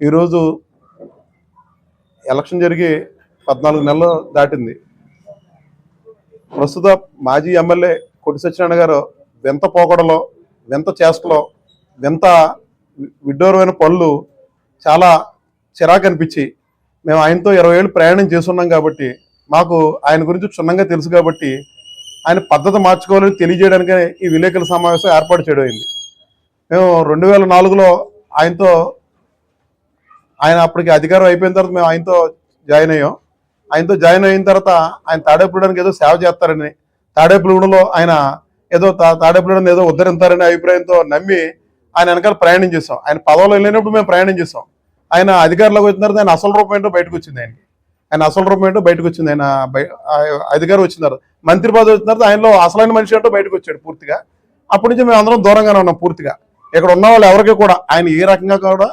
ఈరోజు ఎలక్షన్ జరిగి పద్నాలుగు నెలలు దాటింది. ప్రస్తుత మాజీ ఎమ్మెల్యే కొట్టి సత్యనారాయణ గారు వింత పోకడలో వింత చేష్టలో వింత విడ్డూరమైన పనులు చాలా చిరాకు అనిపించి మేము ఆయనతో ఇరవై ఏళ్ళు ప్రయాణం చేస్తున్నాం కాబట్టి మాకు ఆయన గురించి క్షుణ్ణంగా తెలుసు కాబట్టి ఆయన పద్ధతి మార్చుకోవాలని తెలియజేయడానికి ఈ విలేకరుల సమావేశం ఏర్పాటు చేయడం మేము రెండు వేల నాలుగులో ఆయనతో ఆయన అప్పటికి అధికారం అయిపోయిన తర్వాత మేము ఆయనతో జాయిన్ అయ్యాం. ఆయనతో జాయిన్ అయిన తర్వాత ఆయన తాడేపుడానికి ఏదో సేవ చేస్తారని తాడేపుగూడలో ఆయన ఏదో తా ఏదో ఉద్ధరిస్తారనే అభిప్రాయంతో నమ్మి ఆయన వెనకాల ప్రయాణం చేసాం ఆయన పదవులు వెళ్ళినప్పుడు మేము ప్రయాణం చేసాం ఆయన అధికారంలోకి వచ్చిన తర్వాత ఆయన అసలు రూపం ఏంటో బయటకు వచ్చింది ఆయనకి. ఆయన అసలు రూపం ఏంటో బయటకు వచ్చింది ఆయన అధికారం వచ్చిన తర్వాత. మంత్రి పదవి వచ్చిన తర్వాత ఆయనలో అసలైన మనిషి ఏంటో బయటకు వచ్చాడు పూర్తిగా. అప్పటి నుంచి మేము అందరం దూరంగానే ఉన్నాం పూర్తిగా. ఇక్కడ ఉన్న వాళ్ళు ఎవరికి కూడా ఆయన ఏ రకంగా కూడా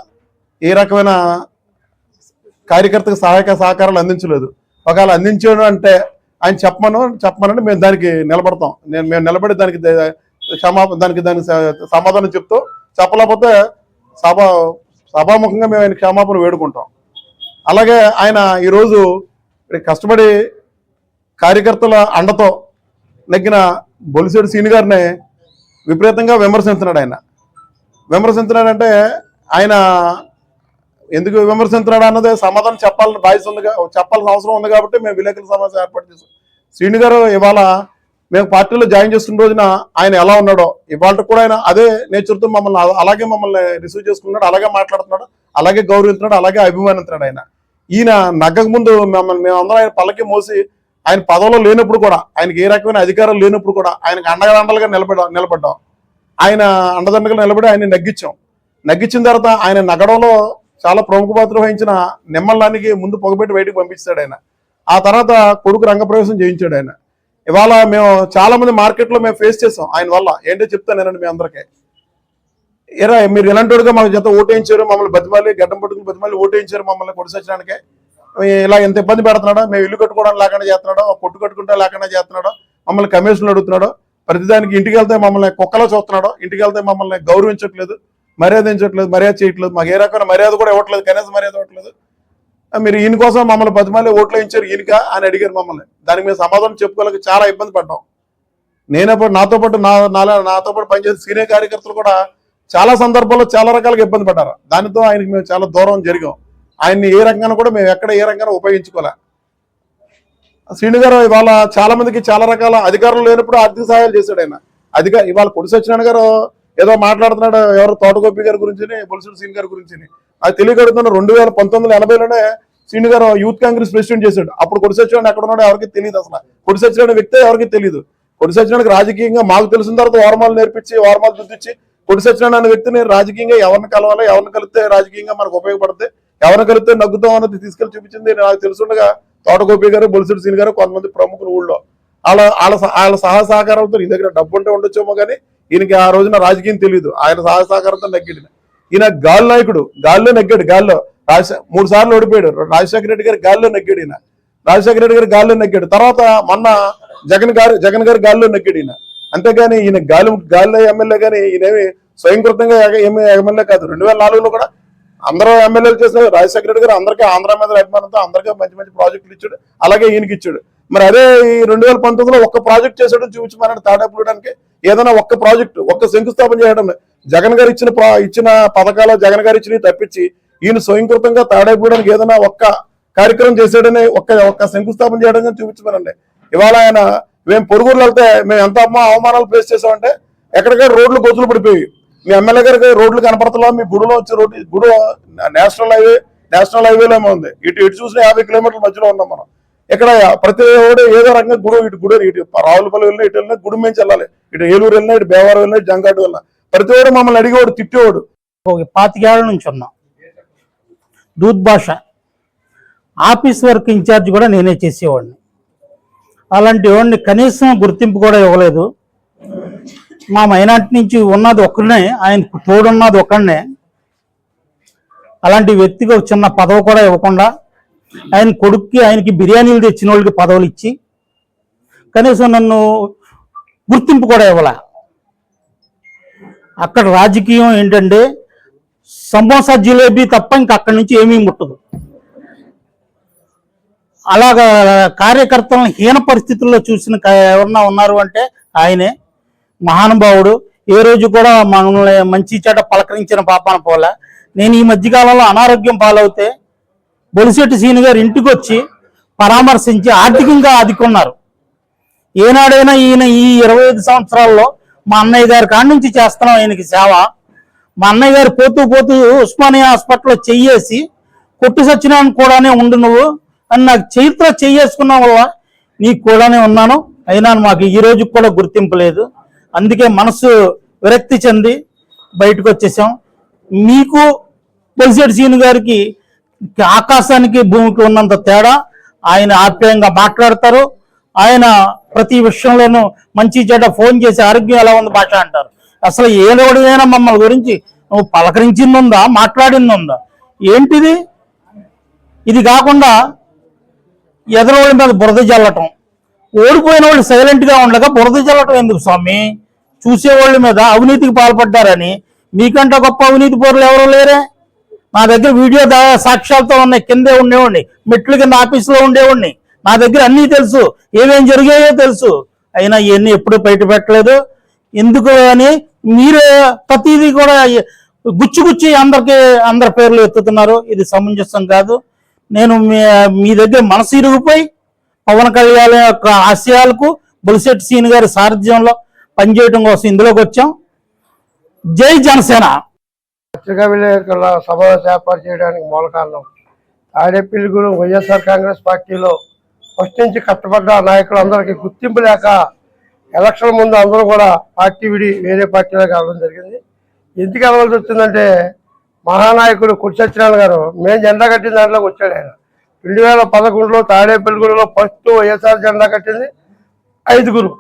ఏ రకమైన కార్యకర్తకు సహాయక సహకారాలు అందించలేదు. ఒకవేళ అందించాడు అంటే ఆయన చెప్పమను చెప్పమనంటే మేము దానికి నిలబడతాం. నేను మేము నిలబడి దానికి క్షమా క్షమాపణ దానికి దానికి సమాధానం చెప్తూ చెప్పలేకపోతే సభ సభాముఖంగా మేము ఆయన క్షమాపణ వేడుకుంటాం. అలాగే ఆయన ఈరోజు కష్టపడి కార్యకర్తల అండతో నెగ్గిన బొలిసేడు సీని గారిని విపరీతంగా విమర్శించినాడు ఆయన. విమర్శించినాడంటే ఆయన ఎందుకు విమర్శించున్నాడు అన్నదే సమాధానం చెప్పాలని బాధ్యత ఉంది చెప్పాల్సిన అవసరం ఉంది కాబట్టి మేము విలేకరుల సమావేశం ఏర్పాటు చేసాం శ్రీని గారు ఇవాళ మేము పార్టీలో జాయిన్ చేస్తున్న రోజున ఆయన ఎలా ఉన్నాడో ఇవాళ కూడా ఆయన అదే నేచర్తో మమ్మల్ని అలాగే మమ్మల్ని రిసీవ్ చేసుకున్నాడు అలాగే మాట్లాడుతున్నాడు అలాగే గౌరవిస్తున్నాడు అలాగే అభిమానిస్తున్నాడు ఆయన. ఈయన నగ్గక ముందు మమ్మల్ని మేమందరం ఆయన పల్లకి మోసి ఆయన పదవిలో లేనప్పుడు కూడా ఆయనకి ఏ రకమైన అధికారం లేనప్పుడు కూడా ఆయనకు అండగా అండలుగా నిలబడ నిలబడ్డాం. ఆయన అండదండగా నిలబడి ఆయన నగ్గించాం. నగ్గించిన తర్వాత ఆయన నగడంలో చాలా ప్రముఖ పాత్ర వహించిన నిమ్మలానికి ముందు పొగబెట్టి బయటకు పంపిస్తాడు ఆయన. ఆ తర్వాత కొడుకు రంగప్రవేశం చేయించాడు ఆయన. ఇవాళ మేము చాలా మంది మార్కెట్లో మేము ఫేస్ చేసాం ఆయన వల్ల. ఏంటో చెప్తాను నేనండి మీ అందరికీ. ఎరా మీరు ఇలాంటి మా జత ఓటేయించారు మమ్మల్ని బతిమాలి గడ్డం పట్టుకుని బతిమాలి ఓటేయించారు మమ్మల్ని కొడిసచ్చడానికి ఇలా ఎంత ఇబ్బంది పెడుతున్నాడో మేము ఇల్లు కట్టుకోవడం లేకుండా చేస్తున్నాడో కొట్టు కట్టుకుంటే లేకుండా చేస్తున్నాడో మమ్మల్ని కమిషన్లు అడుగుతున్నాడో ప్రతిదానికి ఇంటికి వెళ్తే మమ్మల్ని కుక్కలో చూస్తున్నాడో ఇంటికి వెళ్తే మమ్మల్ని గౌరవించట్లేదు. మర్యాద ఇచ్చట్లేదు మర్యాద చేయట్లేదు మాకు ఏ రకమైన మర్యాద కూడా ఇవ్వట్లేదు కనీస మర్యాద ఇవ్వట్లేదు. మీరు ఈయన కోసం మమ్మల్ని బతిమాలి ఓట్లు ఇచ్చారు ఈయనక అని అడిగారు మమ్మల్ని. దానికి మేము సమాధానం చెప్పుకోలేక చాలా ఇబ్బంది పడ్డాం. నేనప్పుడు నాతో పాటు నా నాలా- నాతో పాటు పనిచేసే సీనియర్ కార్యకర్తలు కూడా చాలా సందర్భాల్లో చాలా రకాలుగా ఇబ్బంది పడ్డారు. దానితో ఆయనకి మేము చాలా దూరం జరిగాం. ఆయన్ని ఏ రకంగా కూడా మేము ఎక్కడ ఏ రకంగా ఉపయోగించుకోలే. శ్రీను గారు ఇవాళ చాలా మందికి చాలా రకాల అధికారులు లేనప్పుడు ఆర్థిక సహాయాలు చేశాడు ఆయన. అధిక ఇవాళ కొడి సత్యనారాయణ గారు ఏదో మాట్లాడుతున్నాడు ఎవరు తోటగోపి గారి గురించి బొలిసూరు సీన్ గారి గురించి అది తెలియగడుతున్న రెండు వేల పంతొమ్మిది ఎనభైలోనే సీని గారు యూత్ కాంగ్రెస్ ప్రెసిడెంట్ చేశాడు. అప్పుడు కొడి సత్యనారాయణ ఎక్కడ ఉన్నాడో ఎవరికి తెలియదు అసలు. కొడి సత్యనారాయణ వ్యక్తే ఎవరికి తెలియదు కొడి సత్యనారాయణకి రాజకీయంగా మాకు తెలిసిన తర్వాత ఓర్మాలు నేర్పించి ఓర్మాలు దుద్దిచ్చి కొడి సత్యనారాయణ అనే వ్యక్తిని రాజకీయంగా ఎవరిని కలవాలి ఎవరిని కలిస్తే రాజకీయంగా మనకు ఉపయోగపడితే ఎవరిని కలిస్తే నగ్గుతాం అన్నది తీసుకెళ్ళి చూపించింది. నాకు తెలుసుండగా తోటగోపి గారు బొలిసిడి సీని గారు కొంతమంది ప్రముఖులు ఊళ్ళో. వాళ్ళ వాళ్ళ సహ- వాళ్ళ సహాయ సహకారంతో నీ దగ్గర డబ్బు ఉంటే ఉండొచ్చేమో కానీ ఈయనకి ఆ రోజున రాజకీయం తెలియదు ఆయన సహాయ సహకారంతో నెగ్గాడు. ఈయన గాలి నాయకుడు. గాల్లో నెగ్గాడు గాల్లో. రాజశేఖ మూడు సార్లు ఓడిపోయాడు. రాజశేఖర రెడ్డి గారు గాల్లో నెగ్గాడు ఈయన. రాజశేఖర రెడ్డి గారు గాల్లో నెగ్గాడు. తర్వాత మొన్న జగన్ గారు జగన్ గారు గాల్లో నెగ్గాడు ఈయన. అంతేగాని ఈయన గాలి గాల్లో ఎమ్మెల్యే కానీ ఈయనేమి స్వయంకృతంగా ఏమి ఎమ్మెల్యే కాదు. రెండు వేల నాలుగులో కూడా అందరూ ఎమ్మెల్యేలు చేసిన రాజశేఖర రెడ్డి గారు అందరికీ ఆంధ్ర మీద అభిమానంతో అందరికీ మంచి మంచి ప్రాజెక్టులు ఇచ్చాడు. అలాగే ఈయనకి ఇచ్చాడు. మరి అదే ఈ రెండు వేల పంతొమ్మిదిలో ఒక్క ప్రాజెక్ట్ చేసేయడం చూపించమని తాడేపడడానికి ఏదైనా ఒక్క ప్రాజెక్ట్ ఒక్క శంకుస్థాపన చేయడం జగన్ గారు ఇచ్చిన ఇచ్చిన పథకాలు జగన్ గారు ఇచ్చినవి తప్పించి ఈయన స్వయంకృతంగా తాడేపడడానికి ఏదైనా ఒక్క కార్యక్రమం చేశాడని ఒక్క ఒక్క శంకుస్థాపన చేయడం కానీ చూపించమనండి. ఇవాళ ఆయన మేము పొరుగురు వెళ్తే మేము ఎంత అమ్మ అవమానాలు ఫేస్ చేసామంటే ఎక్కడికక్కడ రోడ్లు గొంతులు పడిపోయి. మీ ఎమ్మెల్యే గారికి రోడ్లు కనపడతలో మీ గుడిలో వచ్చే రోడ్డు గుడి నేషనల్ హైవే నేషనల్ హైవేలో ఉంది. ఇటు ఇటు చూసిన యాభై కిలోమీటర్ల మధ్యలో ఉన్నాం మనం. ఇక్కడ ప్రతి ఓడు ఏదో రకంగా గుడి ఇటు గుడి ఇటు రావులపల్లి వెళ్ళినా ఇటు వెళ్ళినా గుడి మేము వెళ్ళాలి. ఇటు ఏలూరు వెళ్ళినా ఇటు బేవారం వెళ్ళినా ఇటు జంగాడు వెళ్ళినా. ప్రతి ఓడు మమ్మల్ని అడిగేవాడు తిట్టేవాడు. ఒక పాతికేళ్ళ నుంచి ఉన్నాం. దూత్ భాష ఆఫీస్ వర్క్ ఇన్ఛార్జ్ కూడా నేనే చేసేవాడిని. అలాంటి వాడిని కనీసం గుర్తింపు కూడా ఇవ్వలేదు. మా మైనార్టీ నుంచి ఉన్నది ఒక్కడనే ఆయన తోడున్నది ఒక్కడనే అలాంటి వ్యక్తికి ఒక చిన్న పదవి కూడా ఇవ్వకుండా ఆయన కొడుక్కి ఆయనకి బిర్యానీలు తెచ్చిన వాళ్ళకి పదవులు ఇచ్చి కనీసం నన్ను గుర్తింపు కూడా ఇవ్వాల. అక్కడ రాజకీయం ఏంటంటే సమోసా జిలేబీ తప్ప ఇంక అక్కడి నుంచి ఏమీ ముట్టదు. అలాగా కార్యకర్తలను హీన పరిస్థితుల్లో చూసిన ఎవరన్నా ఉన్నారు అంటే ఆయనే మహానుభావుడు. ఏ రోజు కూడా మనల్ని మంచి చెడ్డ పలకరించిన పాపాన పోలే. నేను ఈ మధ్యకాలంలో అనారోగ్యం పాలవుతే బొలిశెట్టి సీని గారు ఇంటికి వచ్చి పరామర్శించి ఆర్థికంగా ఆదుకున్నారు. ఏనాడైనా ఈయన ఈ ఇరవై ఐదు సంవత్సరాల్లో మా అన్నయ్య గారి కాడి నుంచి చేస్తున్నాం ఆయనకి సేవ. మా అన్నయ్య గారు పోతూ పోతూ ఉస్మానియా హాస్పిటల్లో చెయ్యేసి కొట్టి సచ్చినాను కూడానే ఉండు నువ్వు అని నాకు చరిత్ర చెయ్యేసుకున్నావు వల్ల నీకు కూడానే ఉన్నాను. అయినా మాకు ఈ రోజు కూడా గుర్తింపు లేదు. అందుకే మనసు విరక్తి చెంది బయటకు వచ్చేసాం. మీకు పొలిసెట్ సీను గారికి ఆకాశానికి భూమికి ఉన్నంత తేడా ఆయన ఆప్యాయంగా మాట్లాడతారు. ఆయన ప్రతి విషయంలోనూ మంచి చెడ్డ ఫోన్ చేసి ఆరోగ్యం ఎలా ఉంది భాష అంటారు. అసలు ఏదోడిదైనా మమ్మల్ని గురించి నువ్వు పలకరించింది ఉందా మాట్లాడింది ఉందా ఏంటిది? ఇది కాకుండా ఎదరోళ్ళ మీద బురద చల్లటం ఓడిపోయిన వాళ్ళు సైలెంట్గా ఉండగా బురద చల్లటం ఎందుకు స్వామి? చూసేవాళ్ళ మీద అవినీతికి పాల్పడ్డారని. మీకంటే గొప్ప అవినీతి పౌరులు ఎవరో లేరే? నా దగ్గర వీడియో సాక్ష్యాలతో ఉన్నాయి కిందే ఉండేవాడిని మెట్ల కింద ఆఫీసులో ఉండేవాడిని. నా దగ్గర అన్నీ తెలుసు ఏమేం జరిగాయో తెలుసు. అయినా ఇవన్నీ ఎప్పుడు బయట పెట్టలేదు ఎందుకు అని మీరు ప్రతిదీ కూడా గుచ్చి గుచ్చి అందరికి అందరి పేర్లు ఎత్తుతున్నారు. ఇది సమంజసం కాదు. నేను మీ మీ దగ్గర మనసు ఇరిగిపోయి పవన్ కళ్యాణ్ యొక్క ఆశయాలకు బులిశెట్టి సీన్ గారి సారథ్యంలో పనిచేయడం కోసం ఇందులోకి వచ్చాం. జై జనసేన. పత్రికా విలేకరుల సమావేశం ఏర్పాటు చేయడానికి మూల కారణం తాడేపల్లిగూడెం వైఎస్ఆర్ కాంగ్రెస్ పార్టీలో ఫస్ట్ నుంచి కష్టపడ్డ నాయకులందరికీ గుర్తింపు లేక ఎలక్షన్ ముందు అందరూ కూడా పార్టీ విడి వేరే పార్టీలోకి వెళ్ళడం జరిగింది. ఎందుకు వెళ్ళవలసి వచ్చిందంటే మహానాయకుడు కుడి గారు మేము జెండా కట్టిన దాంట్లోకి వచ్చాడు ఆయన. రెండు వేల పదకొండులో తాడేపల్లిగూడెంలో ఫస్ట్ వైఎస్ఆర్ జెండా కట్టింది ఐదుగురు.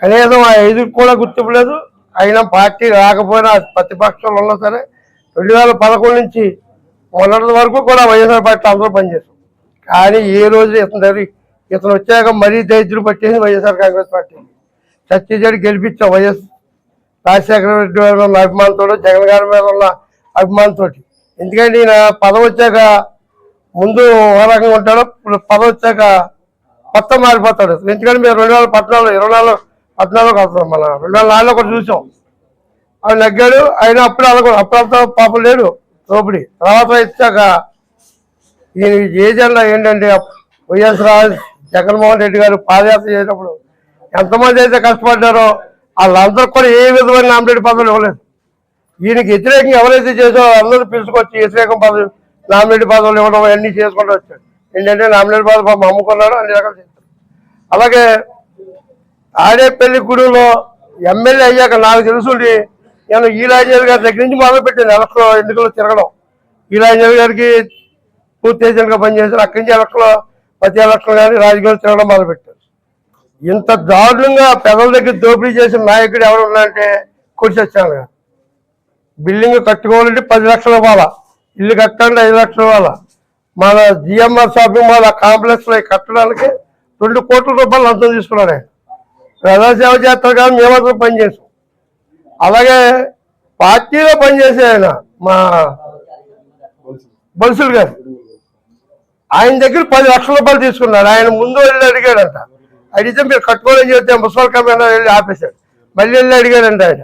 కనీసం ఆ ఐదుగురు కూడా గుర్తింపు లేదు. అయినా పార్టీ రాకపోయినా ప్రతిపక్షంలో ఉన్నా సరే రెండు వేల పదకొండు నుంచి మొన్నటి వరకు కూడా వైఎస్ఆర్ పార్టీ అందరూ పనిచేస్తాం కానీ ఏ రోజు ఇతను దగ్గర ఇతను వచ్చాక మరీ దైత్యులు పట్టేసి వైఎస్ఆర్ కాంగ్రెస్ పార్టీ. ఛత్తీస్గఢ్ గెలిపించాం వైఎస్ రాజశేఖర రెడ్డి మీద ఉన్న అభిమానంతో జగన్ గారి మీద ఉన్న అభిమానంతో ఎందుకంటే ఈయన పదవి వచ్చాక ముందు ఒక రకంగా ఉంటాడు ఇప్పుడు పదవి వచ్చాక కొత్త మారిపోతాడు. ఎందుకంటే మేము రెండు వేల పద్నాలుగు ఇరవై నాలుగు పద్నాలుగు వస్తున్నాం మన రెండు వేల నాలుగులో కూడా చూసాం. ఆయన నగ్గాడు ఆయన అప్పుడు అనుకోడు అప్పుడంతా పాపం లేడు దోపిడి తర్వాత ఇచ్చాక ఈయన ఏజెండా ఏంటంటే వైఎస్ రాజ్ జగన్మోహన్ రెడ్డి గారు పాదయాత్ర చేసినప్పుడు ఎంతమంది అయితే కష్టపడ్డారో వాళ్ళందరూ కూడా ఏ విధమైన నామినేట్ పదవులు ఇవ్వలేదు. ఈయనకి వ్యతిరేకంగా ఎవరైతే చేసారో అందరూ పిలుచుకొచ్చి వ్యతిరేకం పదవి నామినేట్ పదవులు ఇవ్వడం అన్నీ చేసుకుంటూ వచ్చాడు ఏంటంటే నామినేట్ పదవి పాపం అమ్ముకున్నాడు అన్ని రకాలు చేశారు. అలాగే ఆడేపల్లి గుడిలో ఎమ్మెల్యే అయ్యాక నాకు తెలుసుండి నేను ఈలాంజల్ గారి దగ్గర నుంచి మొదలు పెట్టాను ఎలక్షన్ ఎన్నికల్లో తిరగడం. ఈ రాజేంద్ర గారికి పూర్తి ఏజెంట్గా పనిచేశాను అక్కడి నుంచి ఎలక్షన్ ప్రతి ఎలక్షన్ కానీ రాజకీయాలు తిరగడం మొదలుపెట్టారు ఇంత దారుణంగా పెదల దగ్గర దోపిడీ చేసిన నాయకుడు ఎవరు ఉన్నారంటే కుడిసి వచ్చాను బిల్డింగ్ కట్టుకోవాలంటే పది లక్షల ఇవ్వాలా ఇల్లు కట్టాలంటే ఐదు లక్షల ఇవ్వాలా మన జిఎంఆర్ షాపింగ్ మాల్ ఆ కాంప్లెక్స్లో కట్టడానికి రెండు కోట్ల రూపాయలు లంచం తీసుకున్నాడు ఆయన. ప్రజాసేవ చేస్తారు కానీ మేమంతా పనిచేసాం అలాగే పార్టీలో పనిచేసే ఆయన మా బొల్సులు గారు. ఆయన దగ్గర పది లక్షల రూపాయలు తీసుకున్నారు. ఆయన ముందు వెళ్ళి అడిగాడంట. అడిగితే మీరు కట్టుకోవాలని చెప్తే ముసలి కమిషనర్ వెళ్ళి ఆపేశాడు. మళ్ళీ వెళ్ళి అడిగాడంట ఆయన.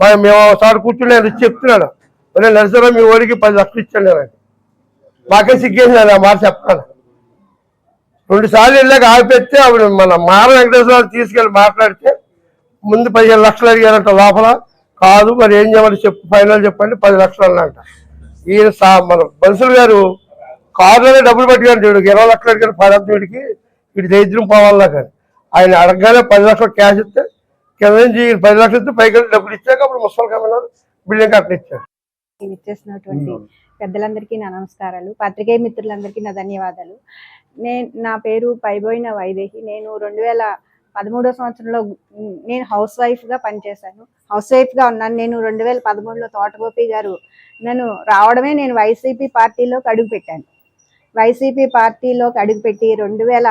మరి మేము ఒకసారి కూర్చుని ఆయన వచ్చి చెప్తున్నాడు. మరి నరసరావు మీ ఓడికి పది లక్షలు ఇచ్చాను నేను మాకే సిగ్గేసినాడు ఆ మాట చెప్పాను రెండు సార్లు వెళ్ళాక ఆపిస్తే ఆవిడ మన మార వెంకటేశ్వరరావు తీసుకెళ్ళి మాట్లాడితే ముందు పదిహేను లక్షలు అడిగారంట లోపల. కాదు మరి ఏం చేయమని చెప్పు ఫైనల్ చెప్పండి పది లక్షలు అంట ఈయన సా మన బన్సులు గారు కారులోనే డబ్బులు పెట్టుకోండి వీడికి ఇరవై లక్షలు అడిగారు పదంత వీడికి వీడి దరిద్రం పోవాలా కానీ. ఆయన అడగగానే పది లక్షలు క్యాష్ ఇస్తే కింద నుంచి పది లక్షలు ఇస్తే పైకి డబ్బులు ఇచ్చాక అప్పుడు ముసలి కమిషనర్ బిల్డింగ్ కట్టనిచ్చారు ఇచ్చేసినటువంటి పెద్దలందరికీ నా నమస్కారాలు పాత్రికేయ మిత్రులందరికీ నా ధన్యవాదాలు. నేను నా పేరు పైబోయిన వైదేహి. నేను రెండు వేల పదమూడో సంవత్సరంలో నేను హౌస్ వైఫ్గా పనిచేశాను. హౌస్ వైఫ్గా ఉన్నాను. నేను రెండు వేల పదమూడులో తోటగోపి గారు నన్ను రావడమే నేను వైసీపీ పార్టీలోకి అడుగుపెట్టాను వైసీపీ పార్టీలోకి అడుగుపెట్టి రెండు వేల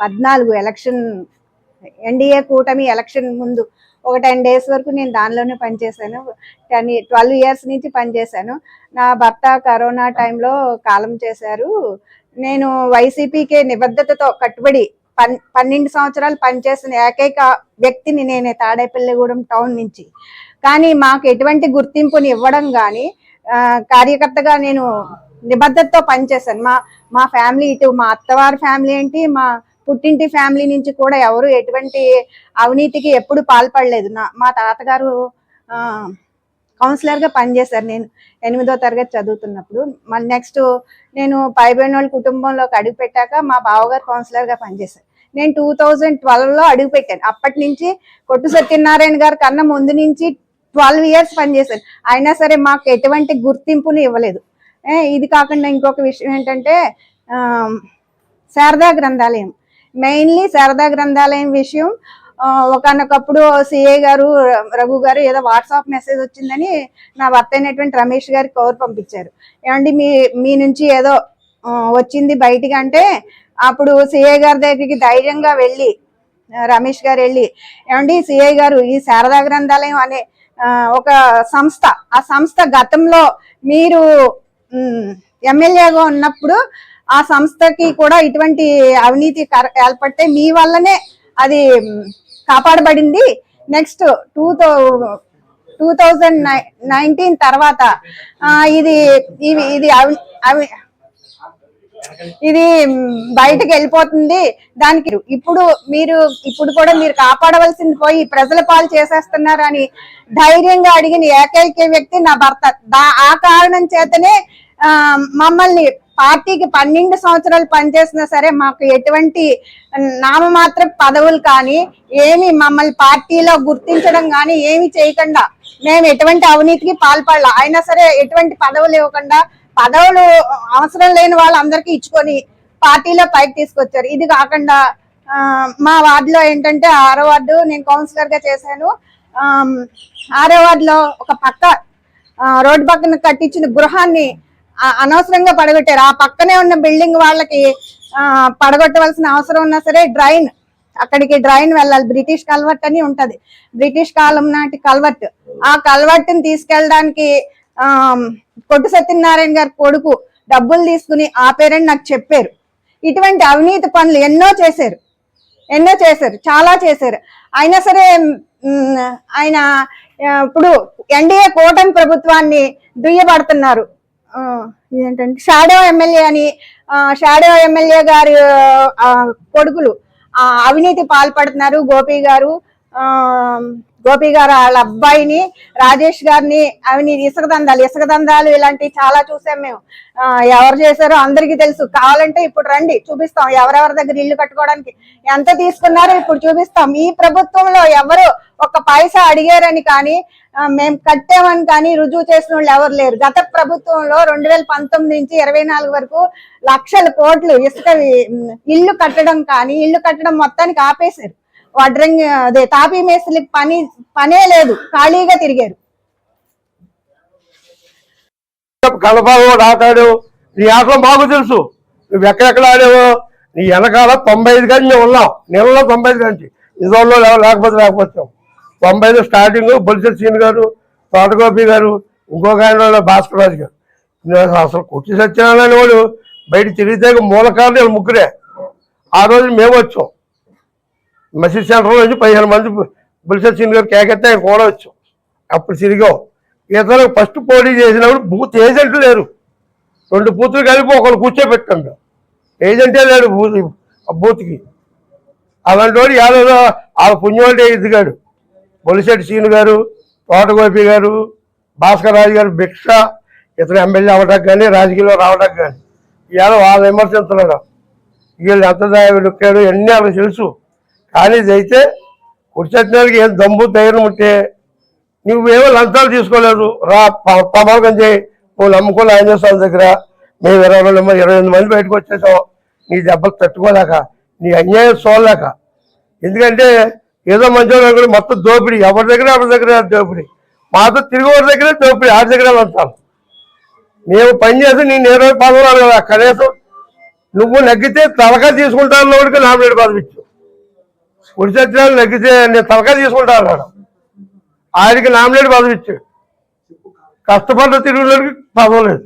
పద్నాలుగు ఎలక్షన్ ఎన్డీఏ కూటమి ఎలక్షన్ ముందు ఒక టెన్ డేస్ వరకు నేను దానిలోనే పనిచేశాను. టెన్ ట్వెల్వ్ ఇయర్స్ నుంచి పనిచేశాను. నా భర్త కరోనా టైంలో కాలం చేశారు. నేను వైసీపీకే నిబద్ధతతో కట్టుబడి పన్ పన్నెండు సంవత్సరాలు పనిచేసిన ఏకైక వ్యక్తిని నేనే తాడేపల్లిగూడెం టౌన్ నుంచి. కానీ మాకు ఎటువంటి గుర్తింపుని ఇవ్వడం కానీ కార్యకర్తగా నేను నిబద్ధతతో పనిచేశాను. మా మా ఫ్యామిలీ ఇటు మా అత్తవారి ఫ్యామిలీ ఏంటి మా పుట్టింటి ఫ్యామిలీ నుంచి కూడా ఎవరు ఎటువంటి అవినీతికి ఎప్పుడు పాల్పడలేదు. నా మా తాతగారు కౌన్సిలర్గా పనిచేశారు. నేను ఎనిమిదో తరగతి చదువుతున్నప్పుడు. మళ్ళీ నెక్స్ట్ నేను పైబడిన వాళ్ళ కుటుంబంలోకి అడుగు పెట్టాక మా బావగారు కౌన్సిలర్గా పనిచేశారు. నేను టూ థౌజండ్ ట్వెల్వ్లో అడుగు పెట్టాను. అప్పటి నుంచి కొట్టు సత్యనారాయణ గారి కన్నా ముందు నుంచి ట్వెల్వ్ ఇయర్స్ పనిచేశాను అయినా సరే మాకు ఎటువంటి గుర్తింపును ఇవ్వలేదు. ఏ, ఇది కాకుండా ఇంకొక విషయం ఏంటంటే శారదా గ్రంథాలయం. మెయిన్లీ శారదా గ్రంథాలయం విషయం ఒకనొకప్పుడు సిఏ గారు రఘు గారు ఏదో వాట్సాప్ మెసేజ్ వచ్చిందని నా భర్త అయినటువంటి రమేష్ గారికి కవర్ పంపించారు. ఏమండి మీ మీ నుంచి ఏదో వచ్చింది బయటికి అంటే అప్పుడు సిఏ గారి దగ్గరికి ధైర్యంగా వెళ్ళి రమేష్ గారు వెళ్ళి ఏమండి సిఐ గారు ఈ శారదా గ్రంథాలయం అనే ఒక సంస్థ ఆ సంస్థ గతంలో మీరు ఎమ్మెల్యేగా ఉన్నప్పుడు ఆ సంస్థకి కూడా ఇటువంటి అవినీతి కర- ఏర్పడితే మీ వల్లనే అది కాపాడబడింది. నెక్స్ట్ టూ థౌ టూ థౌజండ్ నైన్టీన్ తర్వాత ఇది ఇవి ఇది అవి అవి ఇది బయటకు వెళ్ళిపోతుంది. దానికి ఇప్పుడు మీరు ఇప్పుడు కూడా మీరు కాపాడవలసింది పోయి ప్రజల పాలు చేసేస్తున్నారు అని ధైర్యంగా అడిగిన ఏకైక వ్యక్తి నా భర్త. ఆ కారణం చేతనే మమ్మల్ని పార్టీకి పన్నెండు సంవత్సరాలు పనిచేసినా సరే మాకు ఎటువంటి నామమాత్ర పదవులు కానీ ఏమి మమ్మల్ని పార్టీలో గుర్తించడం కానీ ఏమి చేయకుండా మేము ఎటువంటి అవినీతికి పాల్పడాల. అయినా సరే ఎటువంటి పదవులు ఇవ్వకుండా పదవులు అవసరం లేని వాళ్ళందరికీ ఇచ్చుకొని పార్టీలో పైకి తీసుకొచ్చారు. ఇది కాకుండా మా వార్డులో ఏంటంటే ఆరో వార్డు నేను కౌన్సిలర్గా చేశాను ఆరో వార్డులో ఒక పక్క రోడ్డు పక్కన కట్టించిన గృహాన్ని అనవసరంగా పడగొట్టారు. ఆ పక్కనే ఉన్న బిల్డింగ్ వాళ్ళకి పడగొట్టవలసిన అవసరం ఉన్నా సరే డ్రైన్ అక్కడికి డ్రైన్ వెళ్ళాలి. బ్రిటిష్ కల్వర్ట్ అని ఉంటది. బ్రిటిష్ కాలం నాటి కల్వర్ట్. ఆ కల్వర్ట్ని తీసుకెళ్ళడానికి ఆ కొట్టు సత్యనారాయణ గారి కొడుకు డబ్బులు తీసుకుని ఆపేరని నాకు చెప్పారు. ఇటువంటి అవినీతి పనులు ఎన్నో చేశారు. ఎన్నో చేశారు. చాలా చేశారు. అయినా సరే ఆయన ఇప్పుడు ఎన్డీఏ కూటమి ప్రభుత్వాన్ని దుయ్యబడుతున్నారు. ఏంటంటే షాడో ఎమ్మెల్యే అని షాడో ఎమ్మెల్యే గారి కొడుకులు అవినీతి పాల్పడుతున్నారు. గోపి గారు గోపి గారు వాళ్ళ అబ్బాయిని రాజేష్ గారిని అవినీతి ఇసుక దందాలు ఇసుక దందాలు ఇలాంటివి చాలా చూసాం మేము. ఎవరు చేశారో అందరికీ తెలుసు. కావాలంటే ఇప్పుడు రండి చూపిస్తాం. ఎవరెవరి దగ్గర ఇల్లు కట్టుకోవడానికి ఎంత తీసుకున్నారో ఇప్పుడు చూపిస్తాం. ఈ ప్రభుత్వంలో ఎవరు ఒక పైసా అడిగారని కానీ మేము కట్టామని కానీ రుజువు చేసిన వాళ్ళు ఎవరు లేరు. గత ప్రభుత్వంలో రెండు వేల పంతొమ్మిది నుంచి ఇరవై నాలుగు వరకు లక్షల కోట్లు ఇసుక ఇల్లు కట్టడం కానీ ఇల్లు కట్టడం మొత్తానికి ఆపేశారు. వడ్రంగి అదే తాపీ మేస్త్రికి పని పనే లేదు. ఖాళీగా తిరిగారు. కలపాలు ఆటాడు నీ ఆటలో మాకు తెలుసు. నువ్వు ఎక్కడెక్కడ ఆడావో నీ వెనకాల తొంభై ఐదు గంటలు ఉన్నావు. ఉన్నాం నెలలో తొంభై ఐదు గంటలు. ఇదో లేకపోతే లేకపోతే తొంభైలో స్టార్టింగ్ బొలిసెట్ సీన్ గారు తోటగోపి గారు ఇంకొక ఆయన వాళ్ళు భాస్కర్ రాజు గారు. నేను అసలు కొట్టి సత్యనారాయణ వాడు బయట తిరిగితే మూల కారణం ముగ్గురే. ఆ రోజు మేము వచ్చాం. మసీద్ సెంటర్ నుంచి పదిహేను మంది బొలిసెట్ సీన్ గారు కేకెత్తే ఆయన కూడా వచ్చాం. అప్పుడు తిరిగాం. ఇతను ఫస్ట్ పోటీ చేసినప్పుడు బూత్ ఏజెంట్లు లేరు. రెండు బూతులు కలిపి ఒకరు కూర్చోబెట్టండి. ఏజెంటే లేడు బూత్ బూత్కి. అలాంటి వాడు యాదవ్ ఆ పుణ్యవాడి ఎదిగాడు. బొలిశెట్టి సీను గారు తోటగోపి గారు భాస్కర్ రాజు గారు భిక్ష ఇతను ఎమ్మెల్యే అవ్వడానికి కానీ రాజకీయంలో రావడానికి కానీ ఇవాళ వాళ్ళు విమర్శించలేడు వీళ్ళు ఎంత నొక్కాడు ఎన్ని వాళ్ళకి తెలుసు. కానీ ఇదైతే కుర్చొచ్చినానికి ఏం దమ్ము ధైర్యం ఉంటే నువ్వేమో లంచాలు తీసుకోలేదు. రా ప్రమాదం చేయి. నువ్వు నమ్ముకోలే ఆయన చేస్తాను దగ్గర. మేము ఇరవై రెండు మంది ఇరవై ఎనిమిది మంది బయటకు వచ్చేసాం. నీ దెబ్బలు తట్టుకోలేక నీ అన్యాయం చూడలేక ఎందుకంటే ఏదో మంచిగా కూడా మొత్తం దోపిడీ. ఎవరి దగ్గర ఎవరి దగ్గర దోపిడీ? మాతో తిరిగి వారి దగ్గర దోపిడీ? ఆడి దగ్గర వెళ్తాం మేము పని చేసి నేను ఇరవై పదవులు కదా కనీసం నువ్వు నగ్గితే తలకా తీసుకుంటాను వాడికి నామినేట్ పదవిచ్చు సత్యాలు నగ్గితే నేను తలకా తీసుకుంటాను అన్నాడు. ఆయనకి నామినేట్ పదవిచ్చు కష్టపడ్డ తిరుగులోకి పదవలేదు.